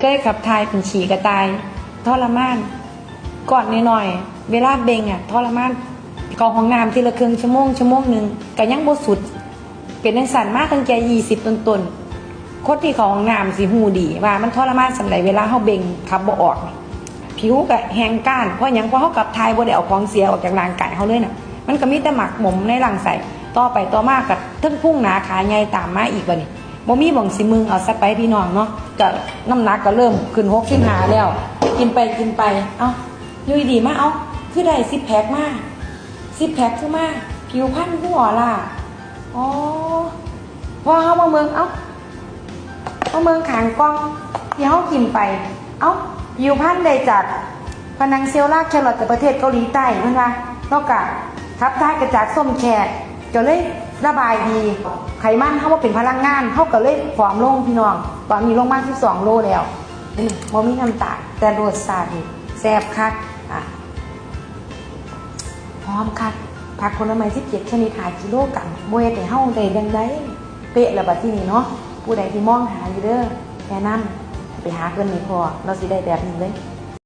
เคยขับทายเป็นฉี่กระตายทรมานก่อนหน่อยๆเวลาเบงอะทรมานกองห้องน้ำทีละครึ่งชั่วโมงชั่วโมงหนึ่งก็ยังบ่สุด เป็นนังสันมากตั้งแต่ยี่สิบต้นๆคนที่ของห้องน้ำสิหูดีว่ามันทรมานสำหรับเวลาเขาเบงขับบ่ออก ผิวก็แห้งก้านเพราะยังเพราะเขากับทายบ่ได้เอาของเสียออกจากร่างกายเขาเลยน่ะ มันก็มีแต่หมักหมมในร่างใส่ต่อไปต่อมากกับทึ่งพุ่งหนาขาใหญ่ตามมาอีกบัดนี้ บ่มีบ่งสิมึงเอาซะไปพี่น้องเนาะก็น้ำหนักก็เริ่มขึ้น6 5แล้ว กินไปกินไป เอ้าอยู่ดีๆมาเอ้าคือได้ซิปแพคมาซิปแพคคือมาผิวพรรณคือออล่ะอ๋อพอเฮามาเมืองเอ้าเอาเมืองขางกล้องที่เขากินไป เอ้าอยู่พันใดจากพนังเซลลาแครอทจากประเทศเกาหลีใต้เพื่อนว่านอกจากทับท้ายกระจากส้มแขก ก็เลยระบายดีไขมันเขาว่าเป็นพลังงานเขาก็เลยผอมลงพี่น้อง ตอนนี้ลงมาที่สองโลแล้วนี่บ่มีน้ำตาลแต่รสชาติแซ่บคักอะพร้อมคักผักผลไม้ที่เจ็ดชนิดหากิโลกรัมบเวแต่เฮาได้ดังไดเป๊ะแล้วบัดที่นี่เนาะผู้ใดที่มองหาอยู่เด้อแนะนำไปหาเพื่อนนี่พอเราสิได้แบบนี้เลย